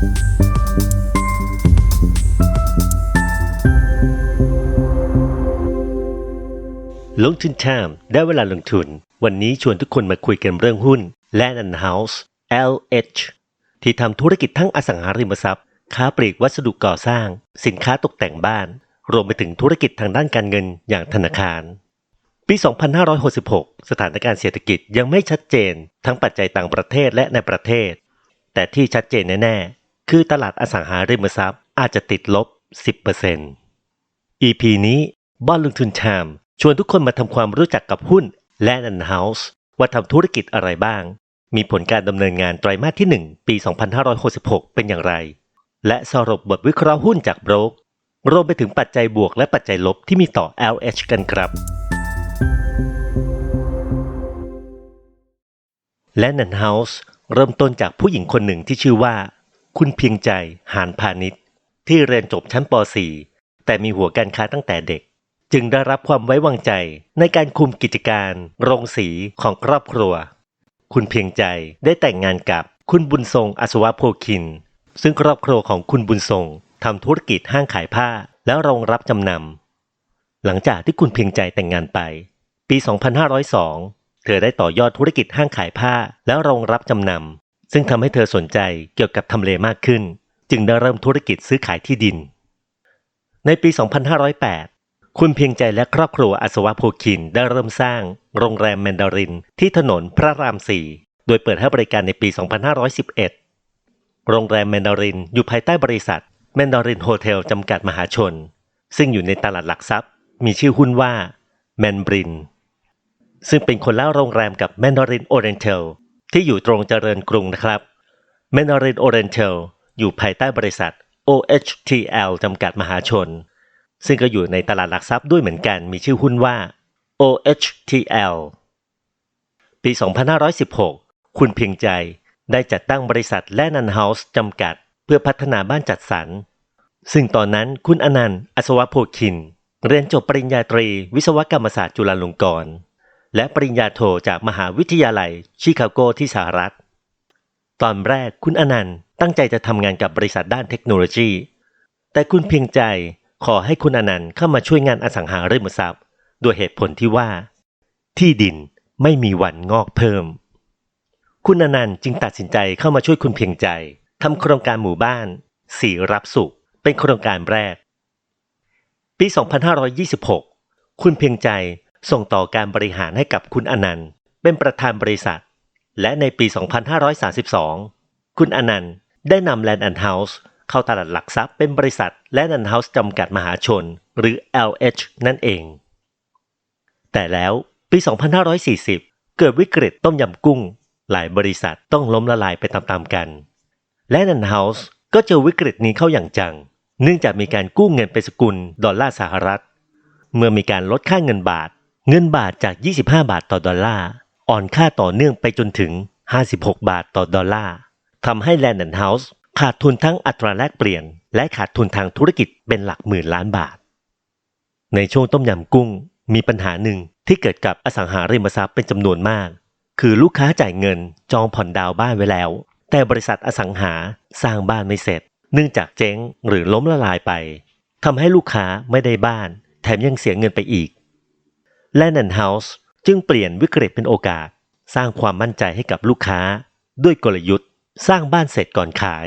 ลงทุน Time ได้เวลาลงทุน วันนี้ชวนทุกคนมาคุยกันเรื่องหุ้น Land and House LH ที่ทำธุรกิจทั้งอสังหาริมทรัพย์ ค้าปลีกวัสดุก่อสร้าง สินค้าตกแต่งบ้าน รวมไปถึงธุรกิจทางด้านการเงินอย่างธนาคาร ปี 2566 สถานการณ์เศรษฐกิจยังไม่ชัดเจน ทั้งปัจจัยต่างประเทศและในประเทศ แต่ที่ชัดเจนแน่ คือตลาดอสังหาริมทรัพย์อาจจะติดลบ 10% EP นี้บ้านลงทุนไทม์ชวนทุกคนมาทำความรู้จักกับหุ้น Land and House ว่าทำธุรกิจอะไรบ้าง มีผลการดำเนินงานไตรมาสที่ 1 ปี 2566 เป็นอย่างไร และสรุปบทวิเคราะห์หุ้นจากโบรกรวมไปถึงปัจจัยบวกและปัจจัยลบที่มีต่อ LH กันครับ และนันเฮาส์เริ่มต้นจากผู้หญิงคนหนึ่งที่ชื่อว่า คุณเพียงใจหานพาณิชย์ ที่เรียนจบชั้นป .4 แต่มีหัวการค้าตั้งแต่เด็ก จึงได้รับความไว้วางใจในการคุมกิจการ โรงสีของครอบครัว คุณเพียงใจได้แต่งงานกับคุณบุญทรงอัศวะโพคิน ซึ่งครอบครัวของคุณบุญทรงทำธุรกิจห้างขายผ้าและโรงรับจำนำหลังจากที่คุณเพียงใจแต่งงานไป ปี 2502 เธอได้ต่อยอดธุรกิจห้างขายผ้าและโรงรับจำนำ ซึ่งทำให้เธอสนใจเกี่ยวกับทำเลมากขึ้น จึงได้เริ่มธุรกิจซื้อขายที่ดิน ในปี 2508 คุณเพียงใจและครอบครัวอัศวะโพคินได้เริ่มสร้างโรงแรมแมนดารินที่ถนนพระรามสี่โดยเปิดให้บริการในปี 2511 โรงแรมแมนดารินอยู่ภายใต้บริษัทแมนดารินโฮเทลจำกัดมหาชน ซึ่งอยู่ในตลาดหลักทรัพย์ มีชื่อหุ้นว่าแมนบรินซึ่งเป็นคนละโรงแรมกับแมนดารินโอเรนเทล ที่อยู่ตรงเจริญกรุงนะครับแมนดารินโอเรนเทลอยู่ภายใต้บริษัท OHTL จำกัดมหาชน ซึ่งก็อยู่ในตลาดหลักทรัพย์ด้วยเหมือนกันมีชื่อหุ้นว่า OHTL ปี 2516 คุณเพียงใจได้จัดตั้งบริษัทแลนันเฮาส์จำกัด เพื่อพัฒนาบ้านจัดสรร ซึ่งตอนนั้นคุณอนันต์อัศวโพคิน เรียนจบปริญญาตรีวิศวกรรมศาสตร์จุฬาลงกรณ์ และปริญญาโทจากมหาวิทยาลัยชิคาโกที่สหรัฐ ตอนแรกคุณอนันต์ตั้งใจจะทำงานกับบริษัทด้านเทคโนโลยี แต่คุณเพียงใจขอให้คุณอนันต์เข้ามาช่วยงานอสังหาริมทรัพย์ด้วยเหตุผลที่ว่า ที่ดินไม่มีวันงอกเพิ่ม คุณอนันต์จึงตัดสินใจเข้ามาช่วยคุณเพียงใจทำโครงการหมู่บ้าน สีรับสุข เป็นโครงการแรก ปี 2526 คุณเพียงใจ ส่งต่อการบริหารให้กับคุณอนันต์ เป็นประธานบริษัท และในปี 2532 คุณอนันต์ได้นำ Land and House เข้าตลาดหลักทรัพย์เป็นบริษัท Land and House จำกัดมหาชน หรือ LH นั่นเอง แต่แล้วปี 2540 เกิดวิกฤตต้มยำกุ้ง หลายบริษัทต้องล้มละลายไปตามๆกัน และนันเฮาส์ก็เจอวิกฤตนี้เข้าอย่างจัง เนื่องจากมีการกู้เงินเป็นสกุลดอลลาร์สหรัฐ เมื่อมีการลดค่าเงินบาท เงินบาทจาก 25 บาทต่อดอลลาร์อ่อนค่าต่อเนื่องไปจนถึง 56 บาทต่อดอลลาร์ทำให้แลนด์เฮาส์ขาดทุนทั้งอัตราแลกเปลี่ยน และขาดทุนทางธุรกิจเป็นหลักหมื่นล้านบาท ในช่วงต้มยำกุ้ง มีปัญหาหนึ่งที่เกิดกับอสังหาริมทรัพย์เป็นจำนวนมาก คือลูกค้าจ่ายเงินจองผ่อนดาวน์บ้านไว้แล้ว แต่บริษัทอสังหาสร้างบ้านไม่เสร็จ เนื่องจากเจ๊งหรือล้มละลายไปทำให้ลูกค้าไม่ได้บ้าน แถมยังเสียเงินไปอีก และนันเฮาส์จึงเปลี่ยนวิกฤตเป็นโอกาส สร้างความมั่นใจให้กับลูกค้า ด้วยกลยุทธ์ สร้างบ้านเสร็จก่อนขาย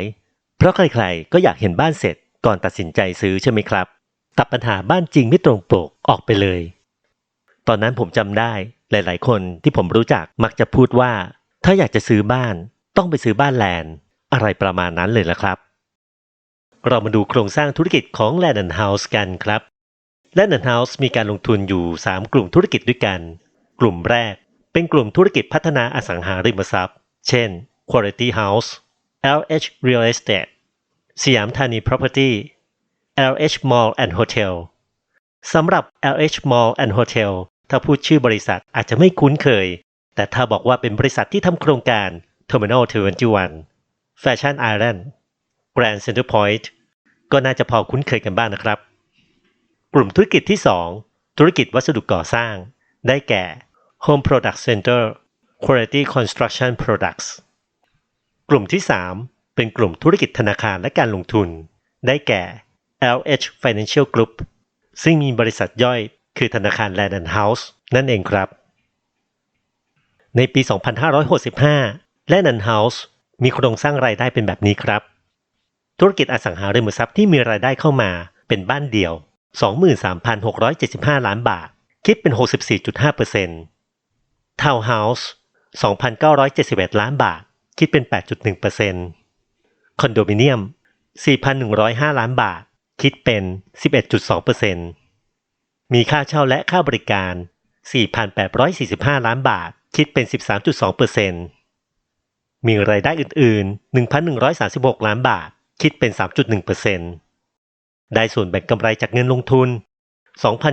เพราะใครๆ ก็อยากเห็นบ้านเสร็จก่อนตัดสินใจซื้อใช่ไหมครับ ตัดปัญหาบ้านจริงไม่ตรงปกออกไปเลย ตอนนั้นผมจำได้หลาย ๆ คนที่ผมรู้จักมักจะพูดว่า ถ้าอยากจะซื้อบ้านต้องไปซื้อบ้านแลนด์อะไรประมาณนั้นเลยละครับ เรามาดูโครงสร้างธุรกิจของ Land and House กันครับ Land and House มีการลงทุนอยู่ 3 กลุ่มธุรกิจด้วยกัน กลุ่มแรก เป็นกลุ่มธุรกิจพัฒนาอสังหาริมทรัพย์ เช่น Quality House LH Real Estate สยามธานี Property LH Mall and Hotel สำหรับ LH Mall and Hotel ถ้าพูดชื่อบริษัทอาจจะไม่คุ้นเคย แต่ถ้าบอกว่าเป็นบริษัทที่ทำโครงการ Terminal 21 Fashion Island Grand Center Point ก็น่าจะพอคุ้นเคยกันบ้างนะครับ กลุ่มธุรกิจที่ 2 ธุรกิจวัสดุก่อสร้าง ได้แก่ Home Product Center Quality Construction Products กลุ่มที่ 3 เป็นเป็นกลุ่มธุรกิจธนาคารและการลงทุน ได้แก่ LH Financial Group ซึ่งมีบริษัทย่อยคือธนาคาร Land House นั่นเองครับ ในปี 2565 Land House มีโครงสร้างรายได้เป็นแบบนี้ครับ ธุรกิจอสังหาริมทรัพย์ที่มีรายได้เข้ามาเป็นบ้านเดี่ยว 23,675 ล้านบาท คิดเป็น 64.5%ทาวน์เฮาส์2,971 ล้านบาท คิดเป็น 8.1%คอนโดมิเนียม 4,105 ล้านบาท คิดเป็น 11.2%มีค่าเช่าและค่าบริการ 4,845 ล้านบาท คิดเป็น 13.2%มีรายได้อื่น ๆ 1,136 ล้านบาท คิดเป็น 3.1% ได้ส่วนแบ่งกำไรจากเงินลงทุน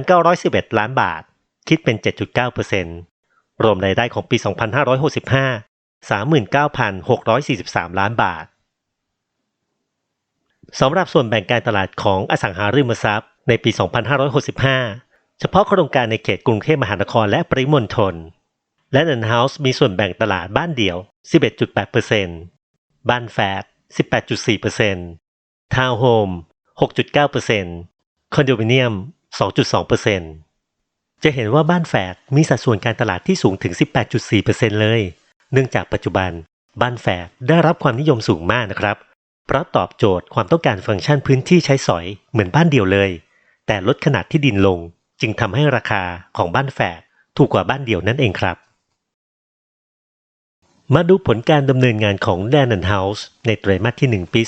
2,911 ล้านบาท คิดเป็น 7.9%รวมรายได้ของปี 2565 39,643 ล้านบาท สำหรับส่วนแบ่งการตลาดของอสังหาริมทรัพย์ ในปี 2565 เฉพาะโครงการในเขตกรุงเทพมหานครและปริมณฑล และนันเฮาส์มีส่วนแบ่งตลาดบ้านเดี่ยว 11.8%บ้านแฟด18.4%ทาวน์โฮม 6.9%คอนโดมิเนียม 2.2%จะเห็นว่าบ้านแฝดมีสัดส่วนการตลาดที่สูงถึง 18.4%เลย เนื่องจากปัจจุบัน บ้านแฝดได้รับความนิยมสูงมากนะครับ เพราะตอบโจทย์ความต้องการฟังก์ชันพื้นที่ใช้สอยเหมือนบ้านเดี่ยวเลย แต่ลดขนาดที่ดินลงจึงทำให้ราคาของบ้านแฝดถูกกว่าบ้านเดี่ยวนั่นเองครับ มาดูผลการดำเนินงานของ Land House ในไตรมาสที่ 1 ปี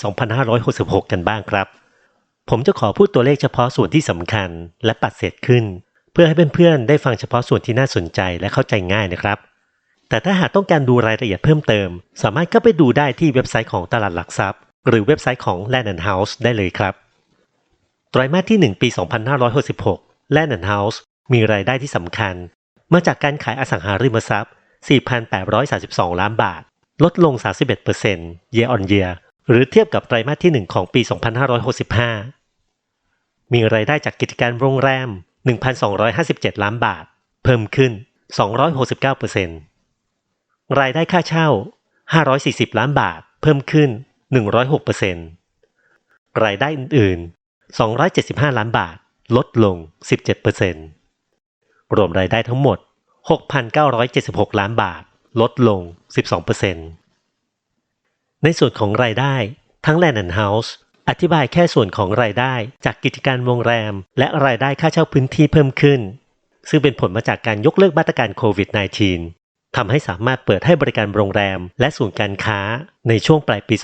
2566 กันบ้างครับ ผมจะขอพูดตัวเลขเฉพาะส่วนที่สำคัญ และปัดเศษขึ้น เพื่อให้เพื่อนๆได้ฟังเฉพาะส่วนที่น่าสนใจและเข้าใจง่ายนะครับ แต่ถ้าหากต้องการดูรายละเอียดเพิ่มเติม สามารถเข้าไปดูได้ที่เว็บไซต์ของตลาดหลักทรัพย์ หรือเว็บไซต์ของ Land House ได้เลยครับไตรมาสที่ 1 ปี 2566 Land House มีรายได้ที่สำคัญ มาจากการขายอสังหาริมทรัพย์ 4,832 ล้านบาท ลดลง 31% year on year หรือเทียบกับไตรมาสที่ 1 ของปี 2565 มีรายได้จากกิจการโรงแรม 1,257 ล้านบาท เพิ่มขึ้น 269%รายได้ค่าเช่า 540 ล้านบาท เพิ่มขึ้น 106%รายได้อื่นๆ 275 ล้านบาท ลดลง 17%รวมรายได้ทั้งหมด 6,976 ล้านบาท ลดลง 12%ในส่วนของรายได้ทั้ง Land and House อธิบายแค่ส่วนของรายได้ จากกิจการโรงแรม และรายได้ค่าเช่าพื้นที่เพิ่มขึ้น ซึ่งเป็นผลมาจากการยกเลิกมาตรการโควิด -19 ทำให้สามารถเปิดให้บริการโรงแรม และศูนย์การค้าในช่วงปลายปี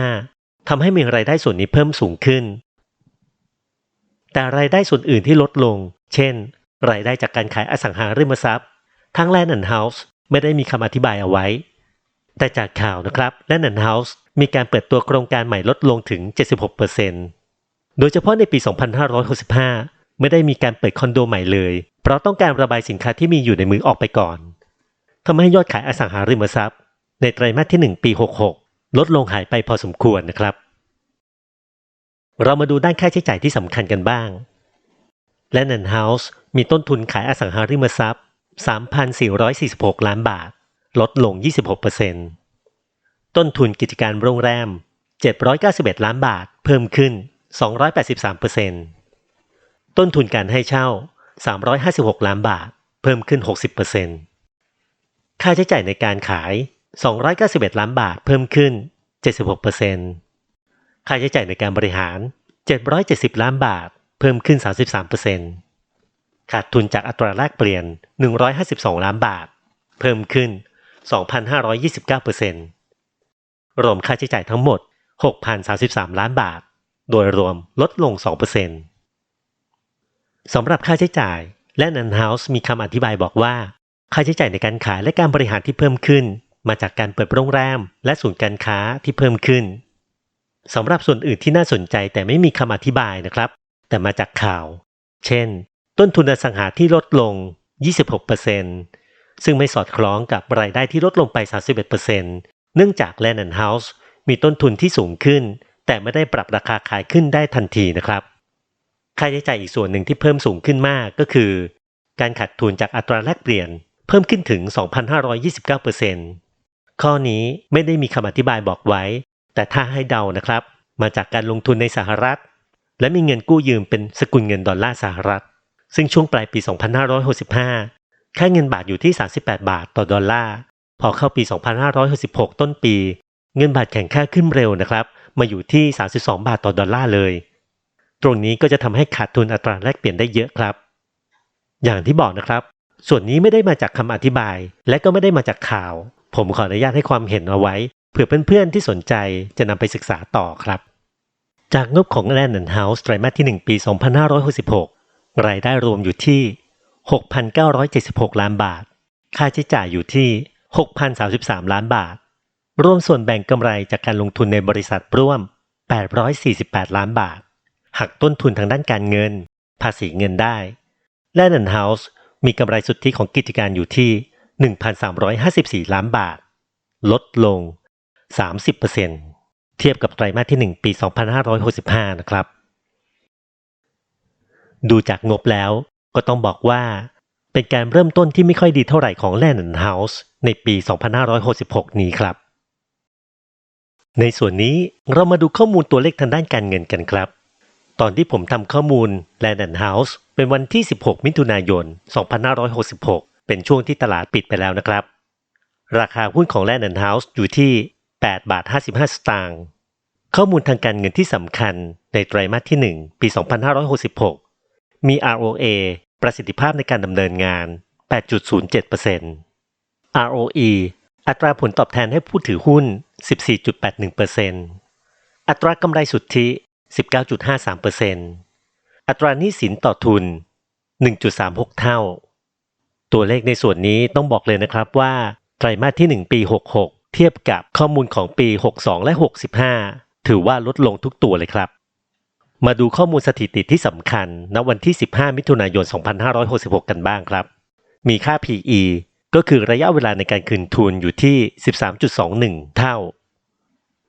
2565 ทำให้มีรายได้ส่วนนี้เพิ่มสูงขึ้น แต่รายได้ส่วนอื่นที่ลดลง เช่น รายได้จากการขายอสังหาริมทรัพย์ ทั้ง Land and House ไม่ได้มีคำอธิบายเอาไว้แต่จากข่าวนะครับ Land and House มีการเปิดตัวโครงการใหม่ลดลงถึง 76%โดยเฉพาะในปี 2565 ไม่ได้มีการเปิดคอนโดใหม่เลย เพราะต้องการระบายสินค้าที่มีอยู่ในมือออกไปก่อนทำให้ยอดขายอสังหาริมทรัพย์ ในไตรมาสที่ 1 ปี 66 ลดลงหายไปพอสมควรนะครับ เรามาดูด้านค่าใช้จ่ายที่สำคัญกันบ้าง Land House มีต้นทุนขายอสังหาริมทรัพย์ 3,446 ล้านบาท ลดลง 26% ต้นทุนกิจการโรงแรม 791 ล้านบาท เพิ่มขึ้น 283%ต้นทุนการให้เช่า 356 ล้านบาท เพิ่มขึ้น 60%ค่าใช้จ่ายในการขาย 291 ล้านบาท เพิ่มขึ้น 76%ค่าใช้จ่ายในการบริหาร 770 ล้านบาท เพิ่มขึ้น 33%ขาดทุนจากอัตราแลกเปลี่ยน 152 ล้านบาท เพิ่มขึ้น 2,529% รวมค่าใช้จ่ายทั้งหมด 6,033 ล้านบาท โดยรวมลดลง 2%สำหรับค่าใช้จ่ายและนันเฮาส์มีคำอธิบายบอกว่า ค่าใช้จ่ายในการขายและการบริหารที่เพิ่มขึ้น มาจากการเปิดโรงแรม และศูนย์การค้าที่เพิ่มขึ้นสำหรับส่วนอื่นที่น่าสนใจแต่ไม่มีคำอธิบายนะครับ แต่มาจากข่าว เช่น ต้นทุนอสังหาที่ลดลง 26%ซึ่งไม่สอดคล้องกับรายได้ที่ลดลงไป 31%เนื่องจาก Land and House มีต้นทุนที่สูงขึ้น แต่ไม่ได้ปรับราคาขายขึ้นได้ทันทีนะครับ ค่าใช้จ่ายอีกส่วนหนึ่งที่เพิ่มสูงขึ้นมากก็คือ การขาดทุนจากอัตราแลกเปลี่ยน เพิ่มขึ้นถึง 2,529%ข้อนี้ไม่ได้มีคำอธิบายบอกไว้ แต่ถ้าให้เดานะครับ มาจากการลงทุนในสหรัฐ และมีเงินกู้ยืมเป็นสกุลเงินดอลลาร์สหรัฐ ซึ่งช่วงปลายปี 2565ค่าเงินบาทอยู่ที่ 38 บาทต่อดอลลาร์ พอเข้าปี 2566 ต้นปี เงินบาทแข็งค่าขึ้นเร็วนะครับ มาอยู่ที่ 32 บาทต่อดอลลาร์เลย ตรงนี้ก็จะทำให้ขาดทุนอัตราแลกเปลี่ยนได้เยอะครับ อย่างที่บอกนะครับ ส่วนนี้ไม่ได้มาจากคำอธิบาย และก็ไม่ได้มาจากข่าว ผมขออนุญาตให้ความเห็นเอาไว้ เผื่อเพื่อนๆที่สนใจจะนำไปศึกษาต่อครับ จากงบของ Land and House ไตรมาสที่ 1 ปี 2566 รายได้รวมอยู่ที่ 6,976 ล้านบาท ค่าใช้จ่ายอยู่ที่ 6,033 ล้านบาท รวมส่วนแบ่งกำไรจากการลงทุนในบริษัทร่วม 848 ล้านบาท หักต้นทุนทางด้านการเงิน ภาษีเงินได้ Land and House มีกำไรสุทธิของกิจการอยู่ที่ 1,354 ล้านบาท ลดลง 30%เทียบกับไตรมาสที่ 1 ปี 2565 นะครับ ดูจากงบแล้วก็ต้องบอกว่าเป็นการเริ่มต้นที่ไม่ค่อยดีเท่าไหร่ของ Land and House ในปี 2566 นี้ครับ ในส่วนนี้เรามาดูข้อมูลตัวเลขทางด้านการเงินกันครับ ตอนที่ผมทำข้อมูล Land and House เป็นวันที่ 16 มิถุนายน 2566 เป็นช่วงที่ตลาดปิดไปแล้วนะครับ ราคาหุ้นของ Land and House อยู่ที่ 8 บาท 55 สตางค์ข้อมูลทางการเงินที่สำคัญในไตรมาสที่ 1 ปี 2566 มี ROA ประสิทธิภาพในการดำเนินงาน 8.07% ROE อัตราผลตอบแทนให้ผู้ถือหุ้น 14.81%อัตรากำไรสุทธิ 19.53%อัตราหนี้สินต่อทุน 1.36 เท่า ตัวเลขในส่วนนี้ต้องบอกเลยนะครับว่า ไตรมาสที่ 1 ปี 66 เทียบกับข้อมูลของปี 62 และ 65 ถือว่าลดลงทุกตัวเลยครับ มาดูข้อมูลสถิติที่สำคัญณวันที่ 15 มิถุนายน 2566 กันบ้างครับ มีค่า PE ก็คือระยะเวลาในการคืนทุนอยู่ที่ 13.21 เท่า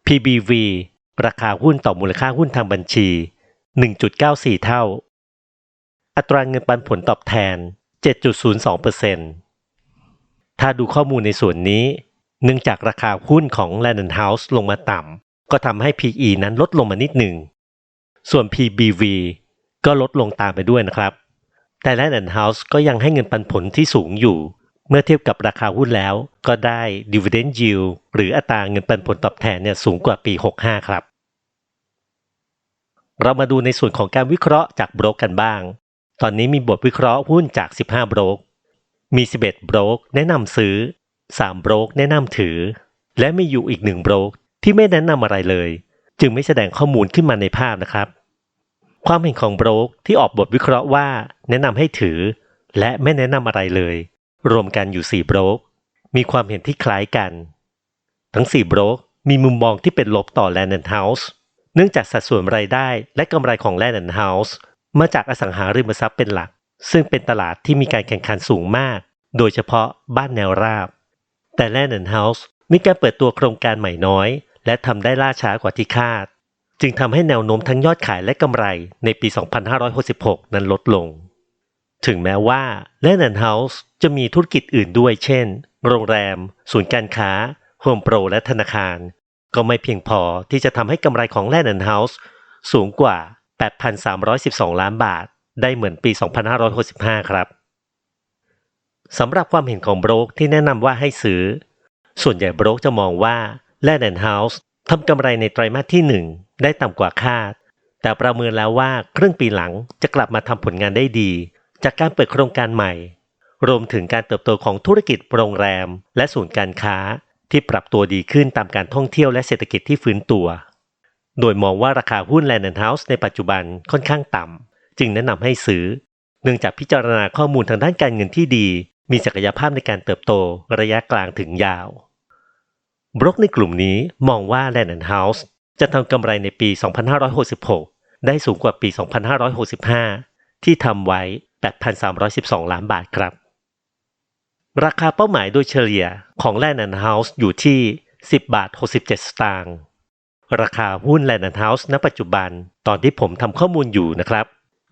PBV ราคาหุ้นต่อมูลค่าหุ้นทางบัญชี 1.94 เท่า อัตราเงินปันผลตอบแทน 7.02%ถ้าดูข้อมูลในส่วนนี้ เนื่องจากราคาหุ้นของ Land House ลงมาต่ำ ก็ทำให้ PE นั้นลดลงมานิดหนึ่ง ส่วน PBV ก็ลดลงตามไปด้วยนะครับ แต่ Land House ก็ยังให้เงินปันผลที่สูงอยู่ เมื่อเทียบกับราคาหุ้นแล้ว ก็ได้ Dividend Yield หรืออัตราเงินปันผลตอบแทนเนี่ยสูงกว่าปี 65 ครับ เรามาดูในส่วนของการวิเคราะห์จากโบรกกันบ้าง ตอนนี้มีบทวิเคราะห์หุ้นจาก 15 โบรก มี 11 โบรก แนะนำซื้อ 3 โบรก แนะนำถือ และมีอยู่อีกหนึ่งโบรกที่ไม่แนะนำอะไรเลย จึงไม่แสดงข้อมูลขึ้นมาในภาพนะครับ ความเห็นของโบรกที่ออกบทวิเคราะห์ว่า แนะนำให้ถือ และไม่แนะนำอะไรเลย รวมกันอยู่4โบรกมีความเห็นที่คล้ายกัน ทั้ง4โบรกมีมุมมองที่เป็นลบต่อ Land and House เนื่องจากสัดส่วนรายได้และกำไรของ Land and House มาจากอสังหาริมทรัพย์เป็นหลัก ซึ่งเป็นตลาดที่มีการแข่งขันสูงมาก โดยเฉพาะบ้านแนวราบ แต่ Land and House มีการเปิดตัวโครงการใหม่น้อย และทำได้ล่าช้ากว่าที่คาด จึงทำให้แนวโน้มทั้งยอดขายและกำไรในปี 2566 นั้นลดลง ถึงแม้ว่า Land and House จะมีธุรกิจอื่นด้วย เช่น โรงแรม ศูนย์การค้าโฮมโปรและธนาคาร ก็ไม่เพียงพอที่จะทำให้กำไรของ Land and House สูงกว่า 8,312 ล้านบาท ได้เหมือนปี 2565 ครับสำหรับความเห็นของโบรกที่แนะนำว่าให้ซื้อ ส่วนใหญ่โบรกจะมองว่า Land and House ทำกำไรในไตรมาสที่ 1 ได้ต่ำกว่าคาด แต่ประเมินแล้วว่าครึ่งปีหลังจะกลับมาทำผลงานได้ดี จากการเปิดโครงการใหม่ รวมถึงการเติบโตของธุรกิจโรงแรม และศูนย์การค้าที่ปรับตัวดีขึ้นตามการท่องเที่ยวและเศรษฐกิจที่ฟื้นตัว โดยมองว่าราคาหุ้น Land and House ในปัจจุบันค่อนข้างต่ำ จึงแนะนำให้ซื้อ เนื่องจากพิจารณาข้อมูลทางด้านการเงินที่ดี มีศักยภาพในการเติบโตระยะกลางถึงยาว บล็อกในกลุ่มนี้มองว่า Land and House จะทำกำไรในปี 2566 ได้สูงกว่าปี 2565 ที่ทำไว้ 8,312 ล้านบาทครับ ราคาเป้าหมายโดยเฉลี่ยของ Land and House อยู่ที่ 10 บาท 67 สตางค์ราคาหุ้น Land and House ณ ปัจจุบันตอนที่ผมทำข้อมูลอยู่นะครับ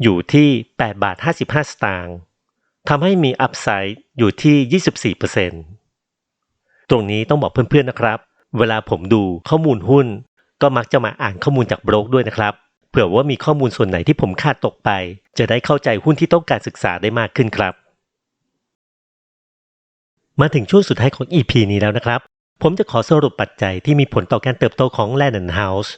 อยู่ที่ 8 บาท 55 สตางค์ทำให้มีอัพไซด์อยู่ที่ 24%ตรงนี้ต้องบอกเพื่อนๆนะครับ เวลาผมดูข้อมูลหุ้น ก็มักจะมาอ่านข้อมูลจากโบรกด้วยนะครับ ผื่อว่ามีข้อมูลส่วนไหนที่ผมขาดตกไป จะได้เข้าใจหุ้นที่ต้องการศึกษาได้มากขึ้นครับ มาถึงช่วงสุดท้ายของ EP นี้แล้วนะครับ ผมจะขอสรุปปัจจัยที่มีผลต่อการเติบโตของ Land House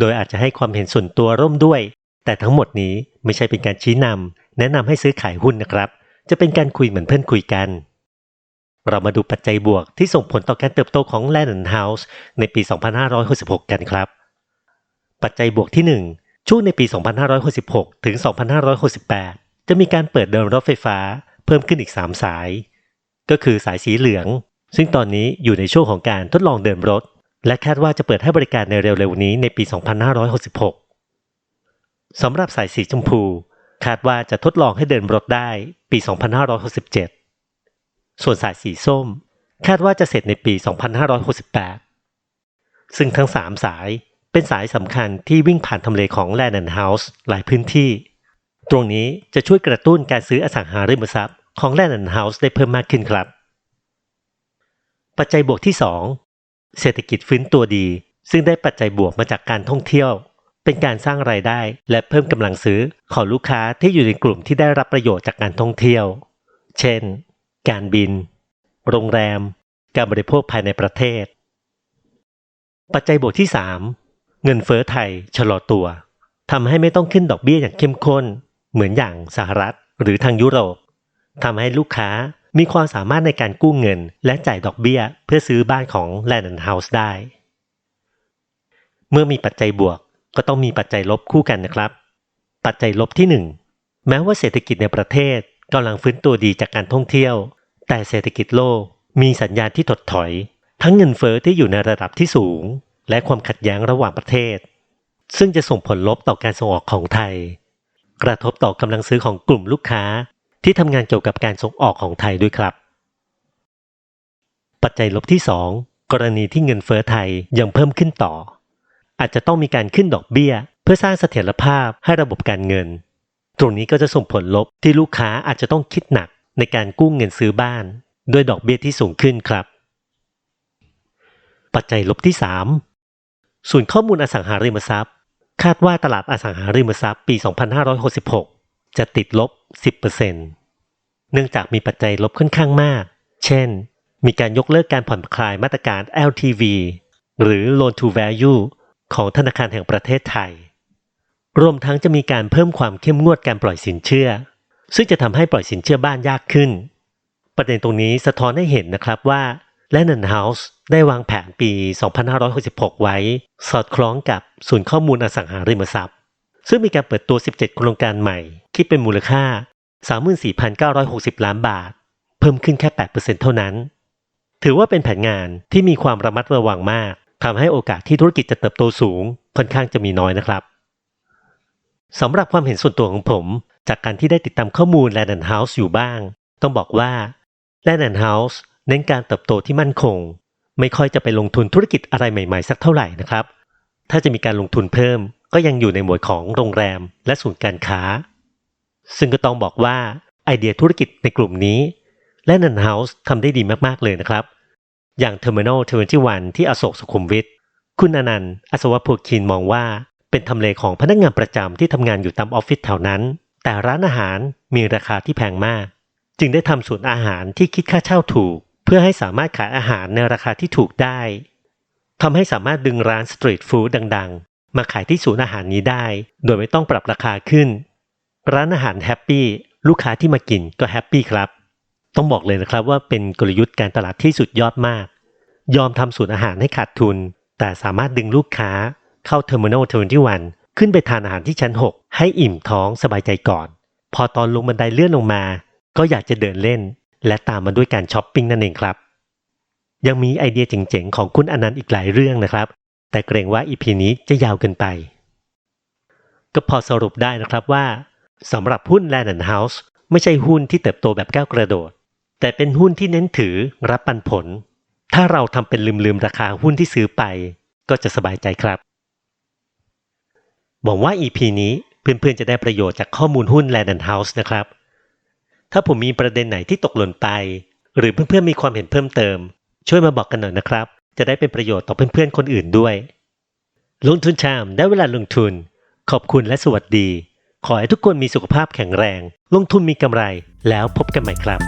โดยอาจจะให้ความเห็นส่วนตัวร่วมด้วย แต่ทั้งหมดนี้ไม่ใช่เป็นการชี้นำแนะนำให้ซื้อขายหุ้นนะครับ จะเป็นการคุยเหมือนเพื่อนคุยกัน เรามาดูปัจจัยบวกที่ส่งผลต่อการเติบโตของ Land House ในปี 2566 กันครับ ปัจจัยบวกที่ 1 ช่วงในปี 2566 ถึง 2568 จะมีการเปิดเดินรถไฟฟ้าเพิ่มขึ้นอีก 3 สาย ก็คือสายสีเหลือง ซึ่งตอนนี้อยู่ในช่วงของการทดลองเดินรถ และคาดว่าจะเปิดให้บริการในเร็วๆนี้ในปี 2566 สำหรับสายสีชมพู คาดว่าจะทดลองให้เดินรถได้ปี 2567 ส่วนสายสีส้ม คาดว่าจะเสร็จในปี 2568 ซึ่งทั้ง 3 สาย เป็นสายสำคัญที่วิ่งผ่านทำเลของ Land and House หลายพื้นที่ ตรงนี้จะช่วยกระตุ้นการซื้ออสังหาริมทรัพย์ของ Land and House ได้เพิ่มมากขึ้นครับ ปัจจัยบวกที่ 2 เศรษฐกิจฟื้นตัวดี ซึ่งได้ปัจจัยบวกมาจากการท่องเที่ยว เป็นการสร้างรายได้และเพิ่มกำลังซื้อของลูกค้าที่อยู่ในกลุ่มที่ได้รับประโยชน์จากการท่องเที่ยว เช่น การบิน โรงแรม การบริโภคภายในประเทศ ปัจจัยบวกที่ 3 เงินเฟ้อไทยชะลอตัวทำให้ไม่ต้องขึ้นดอกเบี้ยอย่างเข้มข้น เหมือนอย่างสหรัฐหรือทางยุโรปทำให้ลูกค้ามีความสามารถในการกู้เงิน และจ่ายดอกเบี้ยเพื่อซื้อบ้านของ Land and House ได้ เมื่อมีปัจจัยบวกก็ต้องมีปัจจัยลบคู่กันนะครับ ปัจจัยลบที่ 1 แม้ว่าเศรษฐกิจในประเทศกำลังฟื้นตัวดีจากการท่องเที่ยว แต่เศรษฐกิจโลกมีสัญญาณที่ถดถอย ทั้งเงินเฟอ้อที่อยู่ในระดับที่สูง และความขัดแย้งระหว่างประเทศ ซึ่งจะส่งผลลบต่อการส่งออกของไทย กระทบต่อกำลังซื้อของกลุ่มลูกค้าที่ทำงานเกี่ยวกับการส่งออกของไทยด้วยครับ ปัจจัยลบที่ 2 กรณีที่เงินเฟอ้อไทยยังเพิ่มขึ้นต่อ อาจจะต้องมีการขึ้นดอกเบี้ย เพื่อสร้างเสถียรภาพให้ระบบการเงิน ตรงนี้ก็จะส่งผลลบที่ลูกค้าอาจจะต้องคิดหนักในการกู้เงินซื้อบ้านด้วยดอกเบี้ยที่สูงขึ้นครับ ปัจจัยลบที่ 3 ส่วนข้อมูลอสังหาริมทรัพย์ คาดว่าตลาดอสังหาริมทรัพย์ปี 2566 จะติดลบ 10%เนื่องจากมีปัจจัยลบค่อนข้างมาก เช่น มีการยกเลิกการผ่อนคลายมาตรการ LTV หรือ Loan to Value ของธนาคารแห่งประเทศไทย รวมทั้งจะมีการเพิ่มความเข้มงวดการปล่อยสินเชื่อ ซึ่งจะทำให้ปล่อยสินเชื่อบ้านยากขึ้น ประเด็นตรงนี้สะท้อนให้เห็นนะครับว่า Land House ได้วางแผนปี 2566 ไว้ สอดคล้องกับศูนย์ข้อมูลอสังหาริมทรัพย์ ซึ่งมีการเปิดตัว 17 โครงการใหม่ คิดเป็นมูลค่า 34,960 ล้านบาท เพิ่มขึ้นแค่ 8%เท่านั้น ถือว่าเป็นแผนงานที่มีความระมัดระวังมากทำให้โอกาสที่ธุรกิจจะเติบโตสูง ค่อนข้างจะมีน้อยนะครับสำหรับความเห็นส่วนตัวของผม จากการที่ได้ติดตามข้อมูล Land House อยู่บ้าง ต้องบอกว่า Land House เเน้นการเติบโตที่มั่นคง ไม่ค่อยจะไปลงทุนธุรกิจอะไรใหม่ๆ สักเท่าไหร่นะครับ ถ้าจะมีการลงทุนเพิ่ม ก็ยังอยู่ในหมวดของโรงแรมและศูนย์การค้า ซึ่งก็ต้องบอกว่าไอเดียธุรกิจในกลุ่มนี้ และนันเฮาส์ทำได้ดีมากๆเลยนะครับ อย่าง Terminal 21 ที่อโศกสุขุมวิทคุณอนันต์อัศวพัวคินมองว่าเป็นทำเลของพนักงานประจำที่ทำงานอยู่ตามออฟฟิศแถวนั้น แต่ร้านอาหารมีราคาที่แพงมาก จึงได้ทำศูนย์อาหารที่คิดค่าเช่าถูก เพื่อให้สามารถขายอาหารในราคาที่ถูกได้ทำให้สามารถดึงร้านสตรีทฟู้ดดังๆ มาขายที่ศูนย์อาหารนี้ได้ โดยไม่ต้องปรับราคาขึ้น ร้านอาหารแฮปปี้ลูกค้าที่มากินก็แฮปปี้ครับ ต้องบอกเลยนะครับว่าเป็นกลยุทธ์การตลาดที่สุดยอดมาก ยอมทำศูนย์อาหารให้ขาดทุน แต่สามารถดึงลูกค้าเข้า Terminal 21ขึ้นไปทานอาหารที่ชั้น 6 ให้อิ่มท้องสบายใจก่อน พอตอนลงบันไดเลื่อนลงมา ก็อยากจะเดินเล่น และตามมาด้วยการช้อปปิ้งนั่นเองครับ ยังมีไอเดียเจ๋งๆ ของคุณอนันต์อีกหลายเรื่องนะครับ แต่เกรงว่าอีพีนี้จะยาวเกินไป ก็พอสรุปได้นะครับว่าสำหรับหุ้น Land House ไม่ใช่หุ้นที่เติบโตแบบก้าวกระโดด แต่เป็นหุ้นที่เน้นถือรับปันผล ถ้าเราทำเป็นลืมๆราคาหุ้นที่ซื้อไป ก็จะสบายใจครับหวังว่า EP นี้เพื่อนๆจะได้ประโยชน์จากข้อมูลหุ้น Land House นะครับ ถ้าผมมีประเด็นไหนที่ตกหล่นไป หรือเพื่อนๆมีความเห็นเพิ่มเติม ช่วยมาบอกกันหน่อยนะครับ จะได้เป็นประโยชน์ต่อเพื่อนๆคนอื่นด้วย ลงทุนชามได้เวลาลงทุน ขอบคุณและสวัสดี ขอให้ทุกคนมีสุขภาพแข็งแรง ลงทุนมีกำไร แล้วพบกันใหม่ครับ